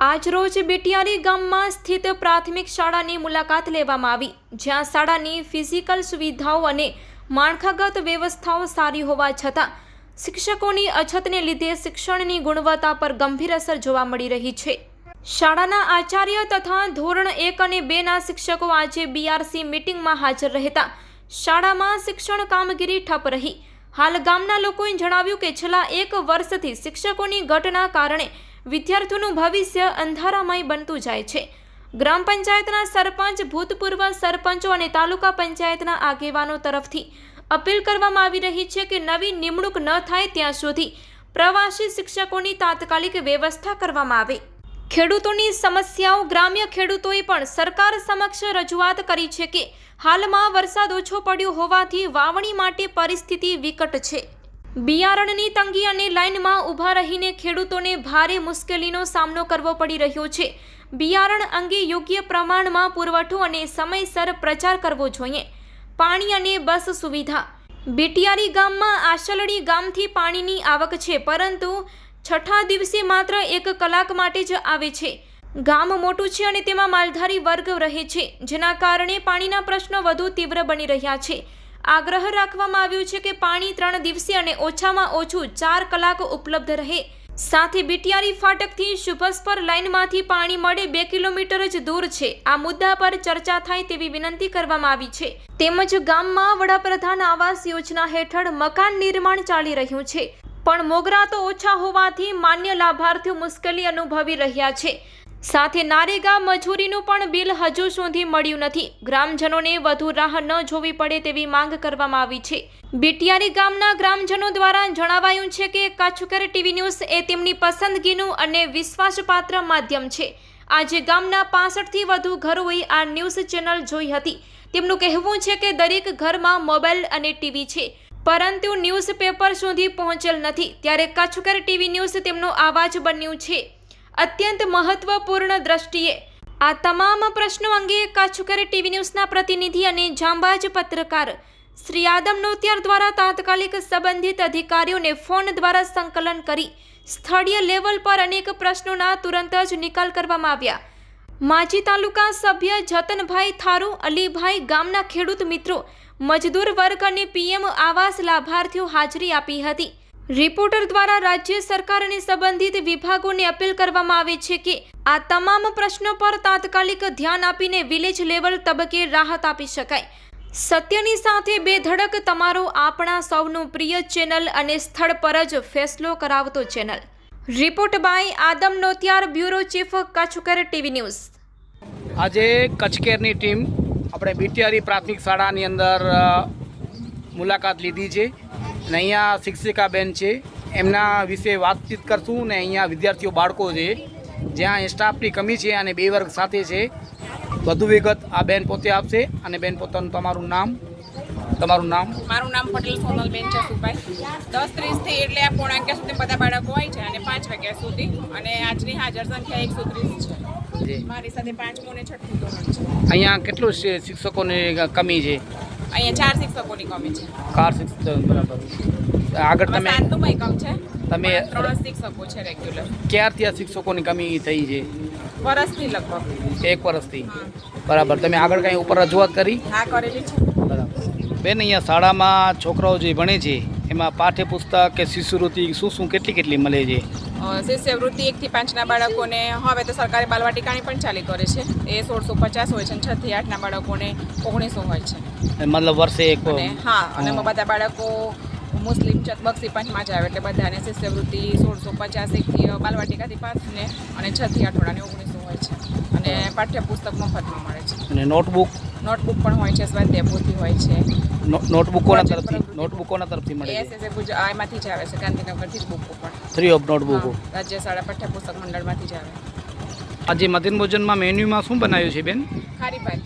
આજરોજ બેટિયારી ગામમાં સ્થિત પ્રાથમિક શાળાની મુલાકાત લેવામાં આવી, જ્યાં શાળાની ફિઝિકલ સુવિધાઓ અને માળખાગત વ્યવસ્થાઓ સારી હોવા છતાં શિક્ષકોની અછતને લીધે શિક્ષણની ગુણવત્તા પર ગંભીર અસર જોવા મળી રહી છે. શાળાના આચાર્ય તથા ધોરણ એક અને બેના શિક્ષકો આજે બીઆરસી મિટિંગમાં હાજર રહેતા. શાળામાં શિક્ષણ કામગીરી ઠપ રહી. હાલ ગામના લોકોએ જણાવ્યું કે છેલ્લા એક વર્ષથી શિક્ષકોની ઘટના કારણે વિદ્યાર્થીઓનું ભવિષ્ય અંધારામય બનતું જાય છે. ગ્રામ પંચાયતના સરપંચ, ભૂતપૂર્વ સરપંચો અને તાલુકા પંચાયતના આગેવાનો તરફથી અપીલ કરવામાં આવી રહી છે કે નવી નિમણૂક ન થાય ત્યાં સુધી પ્રવાસી શિક્ષકોની તાત્કાલિક વ્યવસ્થા કરવામાં આવે. ખેડૂતોની સમસ્યાઓ, ગ્રામ્ય ખેડૂતોએ પણ સરકાર સમક્ષ રજૂઆત કરી છે કે હાલમાં વરસાદ ઓછો પડ્યો હોવાથી વાવણી માટે પરિસ્થિતિ વિકટ છે. બિયારણની તંગી અને લાઇનમાં ઊભા રહીને ખેડૂતોને ભારે મુશ્કેલીનો સામનો કરવો પડી રહ્યો છે. બિયારણ અંગે યોગ્ય પ્રમાણમાં પુરવઠો અને સમયસર પ્રચાર કરવો જોઈએ. પાણી અને બસ સુવિધા. બેટિયારી ગામમાં આશલડી ગામથી પાણીની આવક છે, પરંતુ છઠ્ઠા દિવસે માત્ર એક કલાક માટે જ આવે છે. ગામ મોટું છે અને તેમાં માલધારી વર્ગ રહે છે, જેના કારણે પાણીના પ્રશ્નો વધુ તીવ્ર બની રહ્યા છે. આગ્રહ રાખવામાં આવ્યો છે કે પાણી ત્રણ દિવસે અને ઓછામાં ઓછું ચાર કલાક ઉપલબ્ધ રહે. સાથે બિટિયારી ફાટકથી શુભસ્પર લાઇનમાંથી પાણી મળે બે કિલોમીટર જ દૂર છે. આ મુદ્દા પર ચર્ચા થાય તેવી વિનંતી કરવામાં આવી છે. તેમજ ગામમાં વડાપ્રધાન આવાસ યોજના હેઠળ મકાન નિર્માણ ચાલી રહ્યું છે. પણ મોગરા તો ઓછા હોવાથી માન્ય લાભાર્થીઓ મુશ્કેલી અનુભવી રહ્યા છે. સાથે નારેગા મજૂરીનું પણ બિલ હજુ સુધી મળ્યું નથી. ગ્રામજનોને વધુ રાહ ન જોવી પડે તેવી માંગ કરવામાં આવી છે. બીટિયારી ગામના ગ્રામજનો દ્વારા જણાવાયું છે કે કાછુકર ટીવી ન્યૂઝ એ તેમની પસંદગીનું અને વિશ્વાસપાત્ર માધ્યમ છે. આજે ગામના પાસઠથી વધુ ઘરોએ આ ન્યૂઝ ચેનલ જોઈ હતી. તેમનું કહેવું છે કે દરેક ઘરમાં મોબાઈલ અને ટીવી છે, પરંતુ ન્યૂઝપેપર સુધી પહોંચેલ નથી. ત્યારે કચ્છકર ટીવી ન્યૂઝ તેમનો આવાજ બન્યું છે. અત્યંત મહત્વપૂર્ણ દ્રષ્ટિએ. આ તમામ પ્રશ્નો અંગે કચ્છકર ટીવી ન્યૂઝના પ્રતિનિધિ અને જાંબાજ પત્રકાર શ્રી આદમ નોતિયાર દ્વારા તાત્કાલિક સંબંધિત અધિકારીઓને ફોન દ્વારા સંકલન કરી સ્થળીય લેવલ પર અનેક પ્રશ્નોના તુરંત જ નિકાલ કરવામાં આવ્યા. માજી તાલુકા સભ્ય જતનભાઈ થારુ, અલીભાઈ ગામના ખેડૂત મિત્રો, મજદૂર વર્ગ અને પીએમ આવાસ લાભાર્થીઓ હાજરી આપી હતી. રિપોર્ટર દ્વારા રાજ્ય સરકાર અને સંબંધિત વિભાગોને અપીલ કરવામાં આવે છે કે આ તમામ પ્રશ્નો પર તાત્કાલિક ધ્યાન આપીને વિલેજ લેવલ તબક્કે રાહત આપી શકાય. સત્યની સાથે બેધડક તમારો આપણા સૌનું પ્રિય ચેનલ અને સ્થળ પર જ ફેસલો કરાવતો channel. Report by Adam Notiyar, bureau chief Kutchkar TV news. આજે કચ્છકેરની ટીમ આપણે બીટીઆરી પ્રાથમિક શાળાની અંદર મુલાકાત લીધી છે. અને અહીંયા શિક્ષિકાબેન છે. એમના વિશે વાતચીત કરશું ને અહીંયા વિદ્યાર્થીઓ બાળકો છે. જ્યાં સ્ટાફની કમી છે અને બે વર્ગ સાથે છે. વધુ વિગત આ બેન પોતે આપશે અને બેન પોતાનું તમારું નામ તમારું નામ? મારું નામ પટેલ સોનલબેન સુભાઈ દસ ત્રીસથી એટલે આ પોણા વાગ્યા સુધી બધા બાળકો હોય છે અને પાંચ વાગ્યા સુધી. અને આજની હાજર સંખ્યા એકસો ત્રીસ છે. જી. મારી સાથે પાંચમું ને છઠ્ઠું ધોરણ છે. અહીંયા કેટલું શિક્ષકોની કમી છે? અહીંયા ચાર શિક્ષકોની કમી છે. કાર શિક્ષક બરાબર. આગળ તમે સાતનું એકમ છે. તમે- ત્રણ શિક્ષકો છે રેગ્યુલર ક્યારથી આ શિક્ષકોની કમી થઈ છે? વર્ષથી લગભગ. એક વર્ષથી. બરાબર. તમે આગળ કાંઈ ઉપર રજૂઆત કરી? હા કરેલી છે. બરાબર. બેન અહીંયા શાળામાં છોકરાઓ જે ભણે છે એમાં પાઠ્યપુસ્તક કે શિષ્યવૃત્તિ શું શું કેટલી કેટલી મળે છે? શિષ્યવૃત્તિ એકથી પાંચના બાળકોને હવે તો સરકારે બાલવાટિકાની પણ ચાલી કરે છે. એ સોળસો પચાસ હોય છે અને છથી આઠના બાળકોને ઓગણીસો હોય છે. મતલબ વર્ષે એક હા અને બધા બાળકો મુસ્લિમ બક્ષી પંચમાં જ આવે એટલે બધાને શિષ્યવૃત્તિ સોળસો પચાસ એકથી બાલવાટિકાથી પાંચ ને અને છ થી અઠવાડિયાની ઓગણીસો હોય છે. અને પાઠ્યપુસ્તક મફતમાં મળે છે. અને નોટબુક? નોટબુક પણ હોય છે સ્વાધ્યાય પોથી હોય છે. નોટબુકોના તરફથી. નોટબુકોના તરફથી મળે છે? એસએસએ ગુજરાત એમાંથી જ આવે છે ગાંધીનગરથી જ બુકો પણ. ફ્રી ઓફ નોટબુકો રાજ્ય શાળા પાઠ્યપુસ્તક મંડળમાંથી જ આવે. આજે મધ્યાહન ભોજનમાં મેન્યુમાં શું બનાવ્યું છે બેન? ખારી ભાત.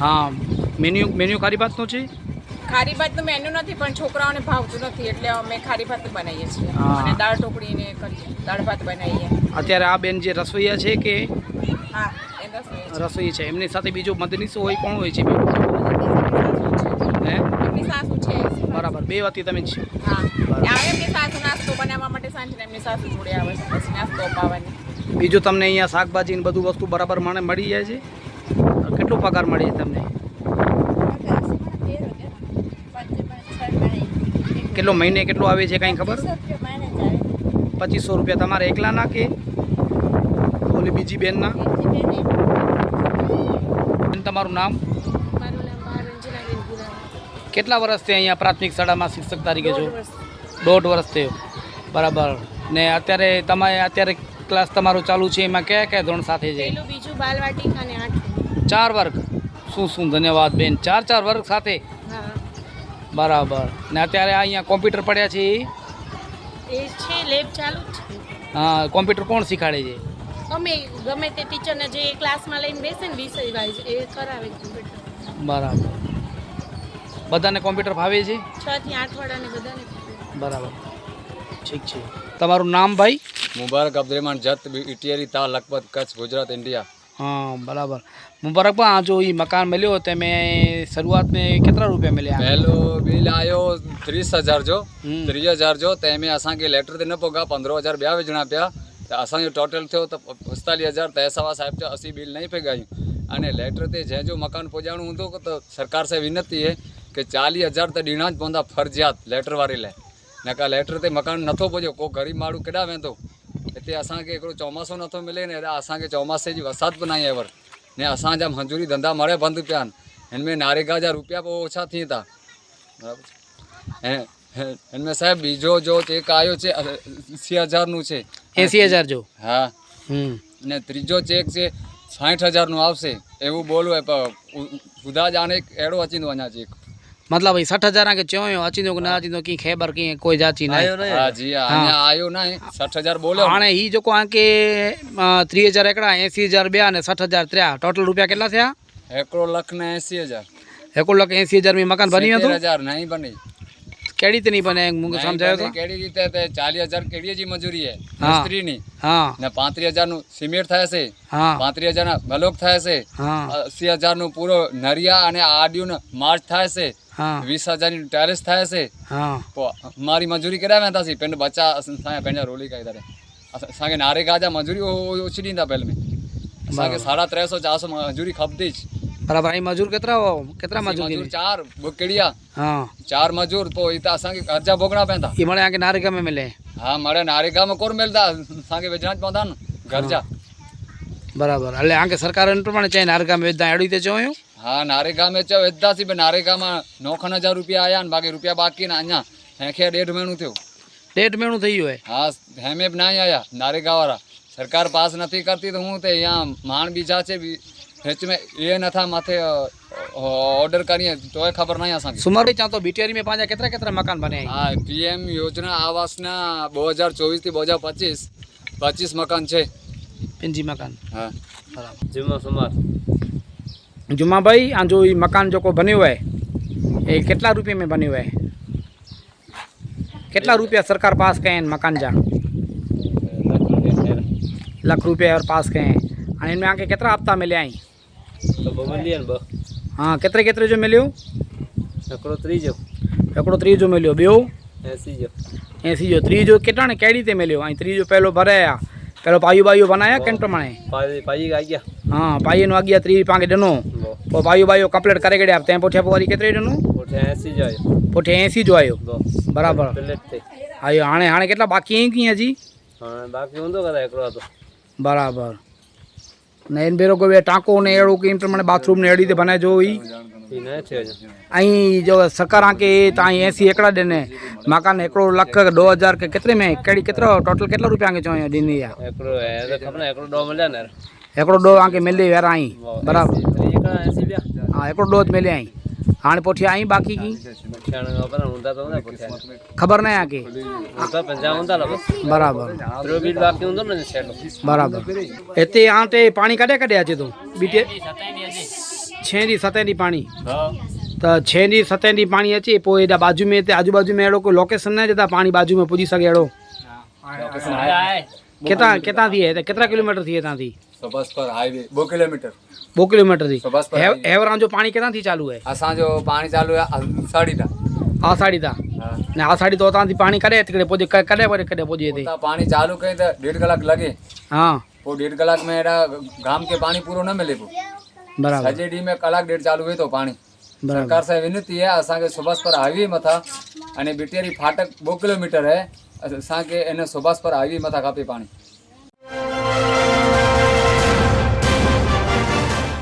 હા મેન્યુ મેન્યુ ખારી ભાતનું છે? ખારી ભાતનું મેન્યુ નથી પણ છોકરાઓને ભાવતું નથી એટલે અમે ખારી ભાત બનાવીએ છીએ. અને દાળ ઢોકળીને કરીએ દાળ ભાત બનાવીએ. અત્યારે આ બેન જે રસોઈયા છે કે રસોઈ છે. રસોઈ છે. એમની સાથે બીજું મદનીશ હોય કોણ હોય છે હે? એમની સાસુ છે. બરાબર. બે વાતી તમે જ છો. હા. આવે એમની સાસુ નાસ્તો બનાવવા માટે સાંજે એમની સાસુ જોડે આવે છે. પછી નાસ્તો અપાવવાની. બીજું તમને અહીંયા શાકભાજી ને બધું વસ્તુ બરાબર મને મળી જાય છે? કેટલો પગાર મળે છે તમને? કેટલો મહિને કેટલો આવે છે કાંઈ ખબર? પચીસો રૂપિયા તમારે એકલાના કે ઓલી બીજી બેનના? તમારું નામ? કેટલા વર્ષથી અહીંયા પ્રાથમિક શાળામાં શિક્ષક તરીકે છો? દોઢ વર્ષથી બરાબર. ને અત્યારે તમારે અત્યારે ક્લાસ તમારું ચાલુ છે એમાં કયા કયા ધોરણ સાથે છે? બીજું બાલવાટિકા અને આઠ ચાર વર્ગ. શું શું ધન્યવાદ બેન. ચાર ચાર વર્ગ સાથે? બરાબર. ને અત્યારે અહીંયા કોમ્પ્યુટર પડ્યા છે એ? એ છે લેબ ચાલુ છે. હા કોમ્પ્યુટર કોણ શીખાડે છે? અમે ગમે તે ટીચરને જે ક્લાસમાં લઈને બેસે ને વિષય વાઇઝ એ કરાવે કોમ્પ્યુટર બરાબર બધાને કોમ્પ્યુટર ફાવે છે છ થી આઠ વાળાને બધાને બરાબર ઠીક છે તમારું નામ ભાઈ मुबारक अब्दुलरहमान जत इटियरी था लखपत कच्छ गुजरात इंडिया हाँ बराबर मुबारक बा जो ये मकान मिलो ते में शुरुआत में कितना रुपया मिले पहलो बिल आयो तीस हज़ार जो हम्म। टीह हज़ार जो तंहिंमें असांखे लेटर ते न पोगा पंद्रहं हज़ार ॿिया विझणा पिया त असांजो टोटल थियो त पंजतालीह हज़ार तंहिं सवा साहिब जा असीं बिल नई पिए ॻायूं अने लेटर ते जंहिंजो मकान पुॼाइणो हूंदो त सरकार सां विनती आहे की चालीह हज़ार त ॾियणा ज पवंदा फर्ज़ियात लेटर वारे लाइ न का लेटर ते मकान नथो पुॼो को गरीब माण्हू केॾां वेंदो हिते असांखे हिकिड़ो चौमासो नथो मिले न हेॾा असांखे चौमासे जी वसाति बि न आहे अवर ने असांजा मंजूरी धंधा मड़े बंदि पिया आहिनि हिन में नारेगा जा रुपया पोइ छा थियनि था ऐं અને સાહેબ બીજો જો ચેક આવ્યો છે એસી હજારનું છે. એસી હજાર જો? હા. હમ. ને ત્રીજો ચેક છે સાઠ હજારનું આવશે. એવું બોલવું ખુદા જાણે એડો અચીનો અના ચેક. મતલબ ભાઈ સઠ હજાર કે ચયો અચીનો ના અચીનો કી ખેબર કી કોઈ જાચી ના. આયો ના જી આયો ના સઠ હજાર બોલ્યો. હાણે ઈ જોકો આ કે ત્રી હજાર એકડા એસી હજાર બે અને સઠ હજાર ત્ર્યા. ટોટલ રૂપિયા કેટલા થયા? એકડો લખ ને એસી હજાર. એકડો લખ એસી હજાર મકાન બન્યું હતું? હજાર નહીં બની. કેડી રીતે નહીં બને? હું સમજાયો તો? કેડી રીતે તે 40000 કેડી જી મજૂરી હે. મિસ્ત્રી ની હા. ને 35000 નું સિમેન્ટ થાય છે હા. 35000 ના બ્લોક થાય છે હા. 80000 નું પૂરો નરિયા અને આડિયું નો માર્ચ થાય છે હા. 20000 ની ટેરેસ થાય છે. હા. મારી મજૂરી કરાવે હતા સી પેન બચ્ચા સાયા પેન રોલી કાઈ તારે. સાગે નારે ગાજા મજૂરી ઓછી ના પહેલ મે. સાગે 350 400 મજૂરી ખપતી જ. બરાબર અહીં મજૂર કેટલા કેટલા મજૂર મજૂર ચાર બકડિયા. હા. ચાર મજૂર તો ઇતા સંગે ખર્ચા ભોગણા પેંતા ઈ મળે આકે નારિકા મે મિલે. હા મળે નારિકા મે કોર મિલતા? સંગે વેજના પોંતા ને ખર્ચા બરાબર. એટલે આકે સરકાર ને પ્રમાણે ચાઈ નારિકા મે વેચતા એડી તે જોયું હા નારિકા મે ચો વેચતા સી બે નારિકા માં 9000 રૂપિયા આયા ને બાકી રૂપિયા બાકી ને અહીંયા હેખે ડેઢ મહિનું થયું. ડેઢ મહિનું થઈ ગયું હા હેમે ના આયા નારિકા વાળા સરકાર પાસ નથી કરતી તો હું તે અહીંયા માણ બીજા છે सच में ये न था माथे ऑर्डर करिए तो है खबर नहीं आसान सुमर भी चां बीटीआर तो में पांचा कितना कितना मकान बने हैं? हाँ पीएम योजना आवास ना 2024 थी 2025 25 मकान छे। पिंजी मकान। हाँ। जुमा सुमर। जुमा भाई आ जो ये मकान जो बने हुआ है ये कितना रुपए में बने हुआ है? कितना रुपया सरकार पास कहे हैं मकान जा? लाख रुपया। और पास कहे हैं। इनमें आके कितना हफ़्ता मिले आई હા કેતરે કેતરે જો મેલ્યું? એકડો ત્રીજો. એકડો ત્રીજો મેલ્યો બેવ એસી જો એસી જો ત્રીજો કેટલાને કઈ રીતે મેલ્યો? અહીં ત્રીજો પહેલો ભરાયા. પેલો પાયું બાયું બનાયા કેમ પ્રમાણે? પાઈ આગ્યા હા પાઈ નું આગ્યા ત્રી પાંગે ડનો તો પાયું બાયું કમ્પ્લીટ કરે ગડ્યા ત્યાં પોઠ્યા પોરી કેતરે ડનો? પોઠે 80 જો આયો પોઠે 80 જો આયો બરાબર. આયો હાણે હાણે કેટલા? બાકી હે કી હજી? હા બાકી ઊંધો કરા એકડો હતો. બરાબર. ને એને ભેરો કોઈ ટાંકો ને એળું કે એમ પ્રમાણે બાથરૂમ ને એડી બને જો ઈ. અહીં જો સકાર આંકે ત્યાં એસી એકડા દે ને. મકાન એકડો લખ દો હજાર કે કેટલે મેં? કેડી કેટલો? ટોટલ કેટલા રૂપિયા આંકે છો અહીંયા દિનિયા એકડો ડો આંકે મેલી વેરા અહીં. બરાબર. હા એકડો ડો જ મેલી અહીં. હાણ પોઠિયા અહીં બાકી કી ખબર નહીં આકી બરાબર. બરાબર. એતે આંટે પાણી કાઢે કાઢે આજે તું? બીટે? છેંદી સતેની પાણી. તો છેંદી સતેની પાણી અચી પો એડા બાજુ મે તે આજુબાજુ મે એડો કોઈ લોકેશન ના જતા પાણી બાજુ મે પૂજી સકે એડો? કેતા કેતા થી હે? કેતરા કિલોમીટરથી હે તાથી સભાસપર હાઈવે બો કિલોમીટર. બો કિલોમીટરથી સભાસપર એવરાંજો પાણી કેતાથી ચાલુ હે? અસાંજો પાણી ચાલુ હે સાડી તા આ સાડી તા ને આ સાડી તો તાંથી પાણી કરે તકડે પોજી કરે પર કરે પોજી હતી પાણી ચાલુ કરે તો ડેઢ કલાક લાગે. હા. તો ડેઢ કલાક મેં એરા ગામ કે પાણી પૂરો ન મિલે કો બરાબર. સજેડી મે કલાક ડેઢ ચાલુ હે તો પાણી. સરકાર સાહેબ વિનંતી હે અસાંગે સુભાષપર હાઈવે મથા અને બેટેરી ફાટક બો કિલોમીટર હે અસાંગે એને સુભાષપર હાઈવે મથા કાપી પાણી.